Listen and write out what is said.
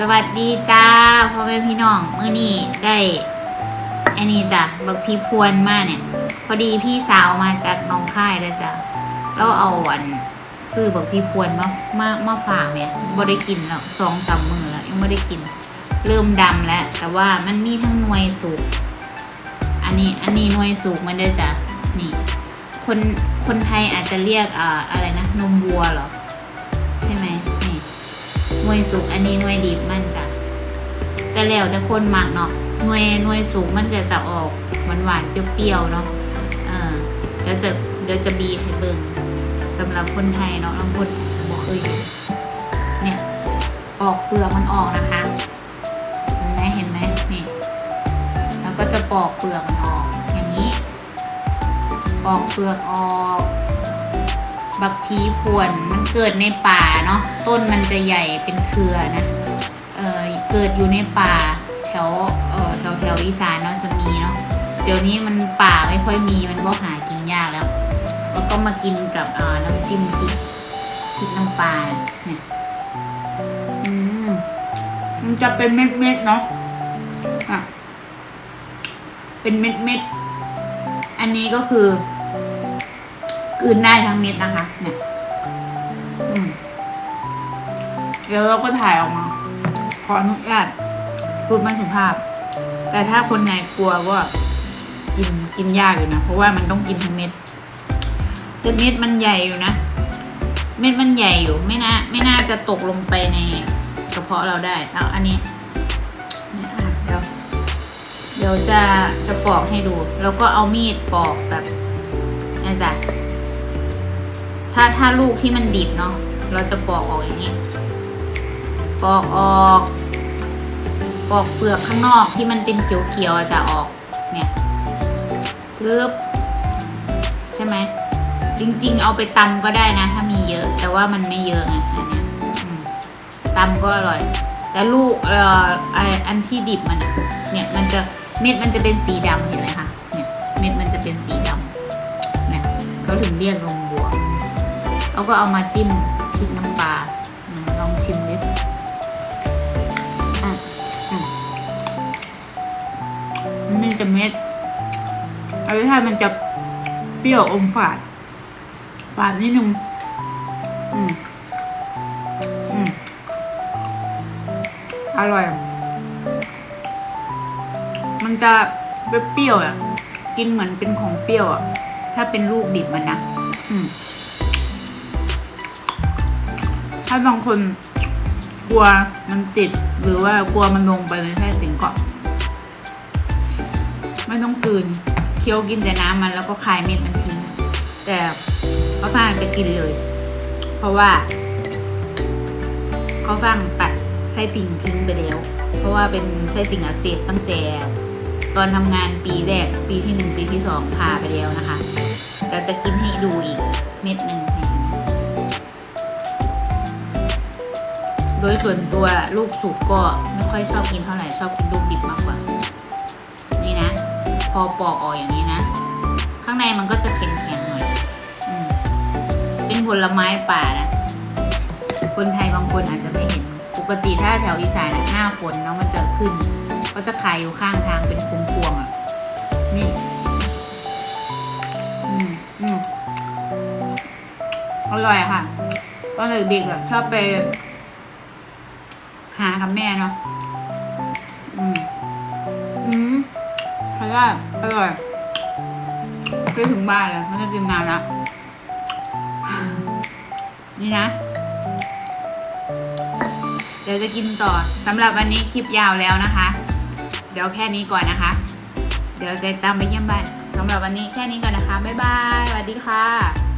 สวัสดีจ้าพ่อแม่พี่น้องมื้อนี้ได้ไอ้นี่จ้ะบักพี่พวนมาเนี่ย พอดีพี่สาวมาจากน้องค่ายแล้วจ้ะแล้วเอาอันซื้อบักพี่พวนมามามาฝากเนี่ยบ่ได้กินแล้วสองสามมือแล้วยังไม่ได้กิน เริ่มดำแล้ว แต่ว่ามันมีทั้งหน่วยสุกอันนี้อันนี้หน่วยสุกมันได้จ้ะนี่ คนคนไทยอาจจะเรียกอ่าอะไรนะนมวัวเหรอ หน่วยสุกอันนี้หน่วยดิบมันจะแต่แล้วแต่คนหมักเนาะหน่วยหน่วยสุกมันก็จะออกหวานหวานๆเปรี้ยวๆเนาะเออเดี๋ยวจะเดี๋ยวจะบีให้เบิ่งสำหรับคนไทยเนาะบางคนบอกเคยเนี่ยออกเปลือกมันออกนะคะเห็นไหมเห็นไหมนี่แล้วก็จะปอกเปลือกมันออกอย่างนี้ ปอกเปลือกออก บักทีพวนมันเกิดในป่าเนาะต้นมันจะใหญ่เป็นเครือนะเออเกิดอยู่ในป่าแถวเออแถวแถวอีสานเนาะจะมีเนาะเดี๋ยวนี้มันป่าไม่ค่อยมีมันก็หากินยากแล้วแล้วก็มากินกับอ่าน้ำจิ้มพริกพริกน้ำปลาเนี่ยอืมมันจะเป็นเม็ดเม็ดเนาะอะเป็นเม็ดเม็ดอันนี้ก็คือ กืนได้ทั้งเม็ดนะคะ เนี่ยเดี๋ยวเราก็ถ่ายออกมา ขออนุญาตพูดไม่สุภาพ แต่ถ้าคนไหนกลัวก็กินกินยากอยู่นะ เพราะว่ามันต้องกินทั้งเม็ด แต่เม็ดมันใหญ่อยู่นะ เม็ดมันใหญ่อยู่ ไม่น่าไม่น่าจะตกลงไปในกระเพาะเราได้ เอาอันนี้เนี่ยอะเดี๋ยวเดี๋ยวจะจะปอกให้ดู แล้วก็เอามีดปอกแบบนี่จ้ะ ถ้าถ้าลูกที่มันดิบเนาะเราจะปอกออกอย่างนี้ ปอกออก ปอกเปลือกข้างนอกที่มันเป็นเขียวๆจะออกเนี่ยปึ๊บใช่ไหมจริง ๆ เอาไปตำก็ได้นะ ถ้ามีเยอะ แต่ว่ามันไม่เยอะไงอันเนี้ยตำก็อร่อย แต่ลูกเอ่ออันที่ดิบมันอะเนี่ยมันจะเม็ดมันจะเป็นสีดำเห็นไหมคะเนี่ยเม็ดมันจะเป็นสีดำเนี่ยเขาถึงเรียกลง แล้วก็เอามาจิ้มพริกน้ำปลาลองชิมดิอะอืมนี่จะเม็ดอรสชาติมันจะเปรี้ยวอมฝาด ฝาดนิดนึงอืมอืมอร่อย มันจะเปรี้ยวอะ กินเหมือนเป็นของเปรี้ยวอะ ถ้าเป็นลูกดิบมันนะ อืม ถ้าบางคนกลัวมันติดหรือว่ากลัวมันลงไปในแท้สิงก็ไม่ต้องกืนเคี้ยวกินแต่น้ำมันแล้วก็คายเม็ดมันทิ้งแต่เขาวฟังจะกินเลย เพราะว่าเขาวฟังตัดไส้ติ่งทิ้งไปแล้ว เพราะว่าเป็นไส้ติ่งอักเสบตั้งแต่ตอนทำงานปีแรกปีที่หนึ่งปีที่สองพาไปแล้วนะคะเราจะกินให้ดูอีกเม็ดหนึ่ง ดยส่วนตัวลูกสุกก็ไม่ค่อยชอบกินเท่าไหร่ชอบกินลูกดิบมากกว่า นี่นะ พอปอกออกอย่างนี้นะ ข้างในมันก็จะแข็งๆหน่อยอเป็นผลไม้ป่านะคนไทยบางคนอาจจะไม่เห็นปกติถ้าแถวอีสานหน้าฝนเนาะมันจะขึ้น ก็จะขายอยู่ข้างทางเป็นพวงๆอะนี่อืมอืมอร่อยค่ะตอนเด็กๆแบบชอบไป หากับแม่เนาะอืมอืมทานได้อร่อยไปถึงบ้านเลยไม่ต้องกินนานละนี่นะ เดี๋ยวจะกินต่อสำหรับวันนี้คลิปยาวแล้วนะคะ เดี๋ยวแค่นี้ก่อนนะคะ เดี๋ยวจะตามไปเยี่ยมบ้านสำหรับวันนี้แค่นี้ก่อนนะคะ บ๊ายบายสวัสดีค่ะ